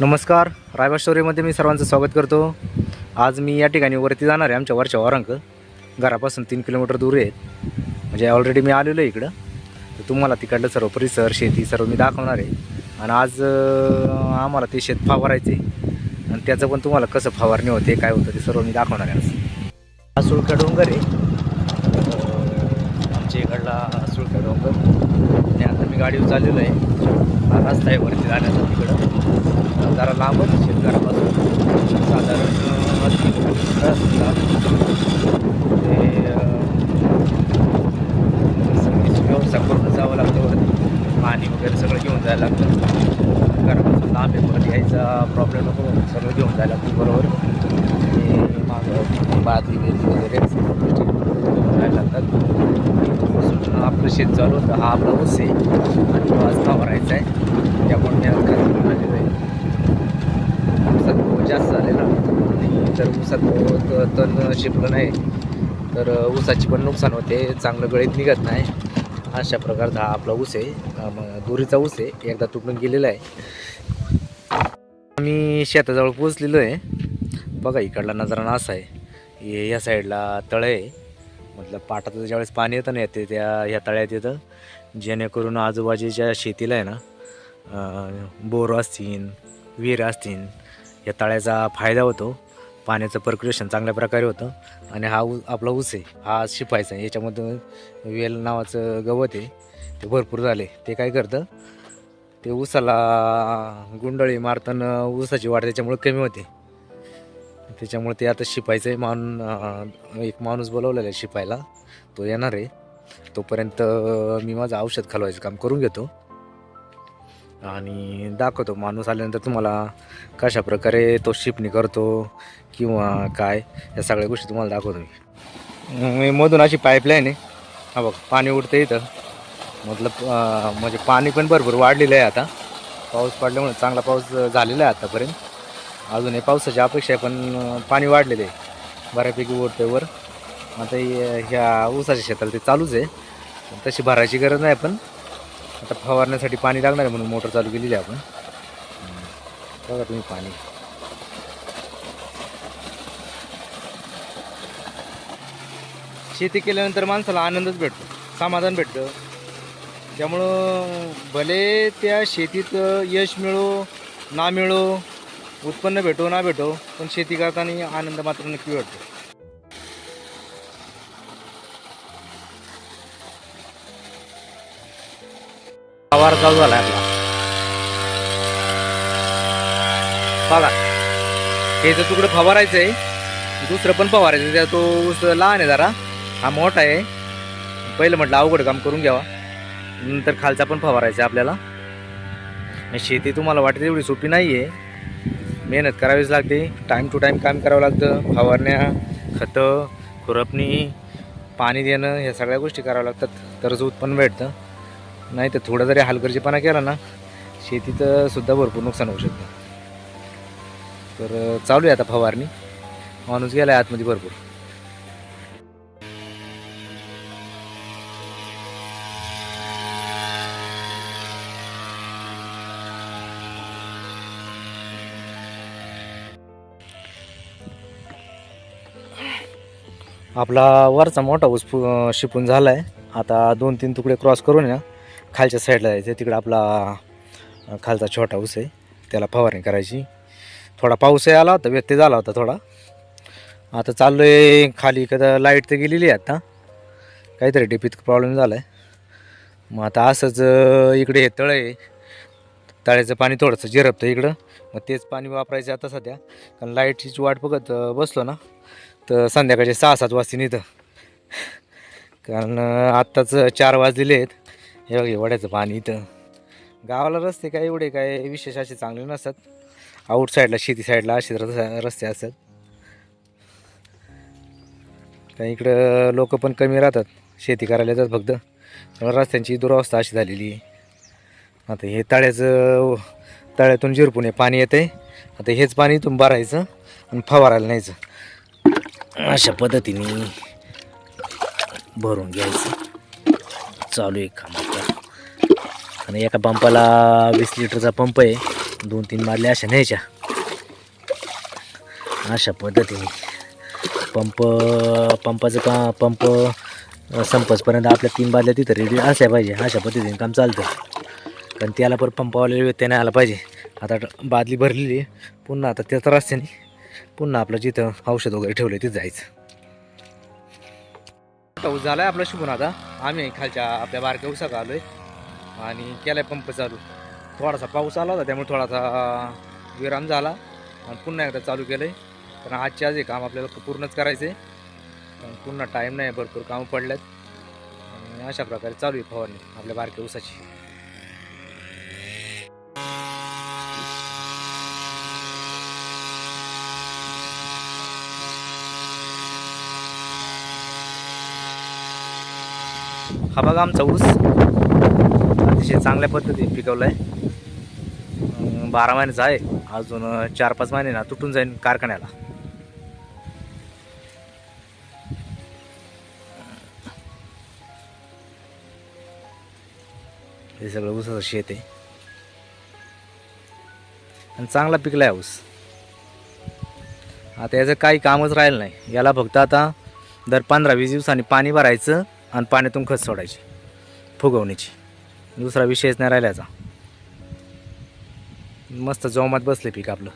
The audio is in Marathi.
नमस्कार रायबा स्टोरीमध्ये मी सर्वांचं स्वागत करतो. आज मी या ठिकाणी वरती जाणार आहे आमच्या वरच्या वरांक. घरापासून तीन किलोमीटर दूर आहे. म्हणजे ऑलरेडी मी आलेलो आहे इकडं. तर तुम्हाला तिकडलं सर्व परिसर शेती सर्व मी दाखवणार आहे. आणि आज आम्हाला ते शेत फवारायचे आणि त्याचं पण तुम्हाला कसं फवारणी होते काय होतं ते सर्व मी दाखवणार आहे आज. हा सुळका डोंगर आहे. आमच्या इकडला सुळका डोंगर आणि आता मी गाडीवर चाललेलो आहे. रस्ता आहे वरती जाण्याचा तिकडं. जरा लांबच शेतकऱ्यापासून. साधारण तीन किलोमीटर ते व्यवस्था करून जावं लागतं वरती. पाणी वगैरे सगळं घेऊन जायला लागतं. घरापासून लांब आहे. वरती यायचा प्रॉब्लेम नको. सगळं घेऊन जायला लागतं. बरोबर आणि मागं बादली बिदली वगैरे सगळ्या गोष्टी घेऊन जायला लागतात इथून आपलं शेत चालू होतं. हा आपला ऊस आहे. आणि तो आज फवारायचा आहे. त्यामुळे मी आज खाली घेऊन आलेलो आहे. ऊसात भाव जास्त झालेला तर ऊसात भाव तण शिपलं नाही. तर ऊसाची पण नुकसान होते. चांगलं गळीत निघत नाही. अशा प्रकारचा हा आपला ऊस आहे. मग दोरीचा ऊस आहे. एकदा तुटून गेलेला आहे. आम्ही शेताजवळ पोचलेलो आहे. बघा इकडला नजराना असा आहे. हे या साईडला तळं आहे. मतलब पाटाचं ज्यावेळेस पाणी येतं ना येते त्या ह्या तळ्यात येतं. जेणेकरून आजूबाजूच्या शेतीला आहे ना बोर असतील विहीर असतील या तळ्याचा फायदा होतो. पाण्याचं पर्क्युलेशन चांगल्या प्रकारे होतं. आणि हा ऊ आपला ऊस आहे हा शिपायचा आहे. याच्यामधून वेल नावाचं गवत आहे ते भरपूर झाले. ते काय करतं ते ऊसाला गुंडळी मारताना ऊसाची वाढ त्याच्यामुळे कमी होते. त्याच्यामुळे ते आता शिपायचं आहे मान एक माणूस बोलवलेला आहे शिपायला. तो येणार आहे. तोपर्यंत मी माझं औषध घालवायचं काम करून घेतो. आणि दाखवतो. माणूस आल्यानंतर तुम्हाला कशा प्रकारे तो शिपणी करतो किंवा काय या सगळ्या गोष्टी तुम्हाला दाखवतो मी. मी मधून अशी पाईपलाईन आहे. हा बघ पाणी उडतं इथं. मतलब म्हणजे पाणी पण भरपूर वाढलेलं आहे आता. पाऊस पडल्यामुळे चांगला पाऊस झालेला आहे आतापर्यंत. अजून हे पावसाची अपेक्षा आहे पण पाणी वाढलेलं आहे. बऱ्यापैकी ओढते वर. आता ह्या ऊसाच्या शेताला ते चालूच आहे. पण तशी भरायची गरज नाही पण आता फवारण्यासाठी पाणी लागणार आहे म्हणून मोटर चालू केलेली आहे आपण. बघा तुम्ही पाणी. शेती केल्यानंतर माणसाला आनंदच भेटतो समाधान भेटतं. त्यामुळं भले त्या शेतीत यश मिळो ना मिळो उत्पन्न भेटो ना भेटो पण शेती करताना आनंद मात्र नक्की भेटतो आवार चालू झाला आपला. बघा हे जर तुकडं फवारायचं आहे दुसरं पण फवारायचं त्या तो ऊस लहान आहे जरा. हा मोठा आहे. पहिलं म्हटलं अवघड काम करून घ्यावा. नंतर खालचा पण फवारायचा आपल्याला. शेती तुम्हाला वाटते एवढी सोपी नाही आहे मेहनत करावीच लागते. टाईम टू टाईम काम करावं लागतं. फवारण्या खतं खुरपणी पाणी देणं ह्या सगळ्या गोष्टी कराव्या लागतात. तरच उत्पन्न भेटतं. नाही तर थोडं जरी हलगर्जीपणा केला ना शेतीचं सुद्धा भरपूर नुकसान होऊ शकतं. तर चालू आहे आता फवारणी. माणूस गेला आहे आतमध्ये भरपूर. आपला वरचा मोठा ऊस फु- शिपून झाला आहे आता दोन तीन तुकडे क्रॉस करून ना खालच्या साईडला जायचं तिकडे आपला खालचा छोटा ऊस आहे. त्याला फवारणी करायची. थोडा पाऊसही आला होता व्यत्यय झाला होता थोडा. आता चाललो आहे खाली कदा लाइट तर गेलेली आहे आता. काहीतरी डिपीत प्रॉब्लेम झाला आहे मग आता असंच इकडे हे तळ आहे. तळ्याचं पाणी थोडंसं जिरपतं इकडं. मग तेच पाणी वापरायचं आता सध्या. कारण लाईटची वाट बघत बसलो ना. तर संध्याकाळचे सहा सात वाजतील इथं. कारण आत्ताच चार वाजलेले आहेत हे बघ वड्याचं पाणी इथं. गावाला रस्ते काय एवढे काय विशेष असे चांगले नसतात. आउट साईडला शेती साईडला असे रस्ते असतात. काही इकडं लोक पण कमी राहतात. शेती करायला येतात फक्त. त्यामुळे रस्त्यांची दुरावस्था अशी झालेली आहे. आता हे तळ्याचं तळ्यातून जिरपून हे पाणी येते आता हेच पाणी इथून भरायचं आणि फवारायला न्यायचं. अशा पद्धतीने भरून घ्यायचं. चालू आहे कामाचा आणि एका पंपाला वीस लिटरचा पंप आहे. दोन तीन बादल्या अशा न्यायच्या. अशा पद्धतीने. पंप पंपाचं का पंप संपसपर्यंत आपल्या तीन बादल्या तिथं रेडी असल्या पाहिजे. अशा पद्धतीने काम चालतं. कारण त्याला पण पंपावाले व्यत्यय नाही आला पाहिजे. आता बादली भरलेली आहे. पुन्हा आता त्याचा रस्त्याने पुन्हा आपलं जिथं औषध वगैरे ठेवलं तिथं जायचं. पाऊस झाला आहे आपला शिकून आता. आम्ही खालच्या आपल्या बारक्या उसाक आलो आहे आणि केला आहे पंप चालू. थोडासा पाऊस आला होता त्यामुळे थोडासा विराम झाला. आणि पुन्हा एकदा चालू केलं आहे पण आजचे आज हे काम आपल्याला पूर्णच करायचं आहे पुन्हा टाईम नाही भरपूर कामं पडल्यात. आणि अशा प्रकारे चालू आहे फवारणी आपल्या बारक्या उसाची हा बघा आमचा ऊस. अतिशय चांगल्या पद्धतीने पिकवला आहे बारा महिन्याचा आहे. अजून चार पाच महिने ना तुटून जाईन कारखान्याला. हे सगळं ऊसाचं शेत आहे. आणि चांगला पिकला आहे ऊस. आता याचं काही कामच राहिलं नाही. याला फक्त आता दर पंधरा वीस दिवसांनी पाणी भरायचं. आणि पाण्यातून खत सोडायची फुगवणीची. दुसरा विषयच नाही राहिल्याचा मस्त जोमात बसले पीक आपलं.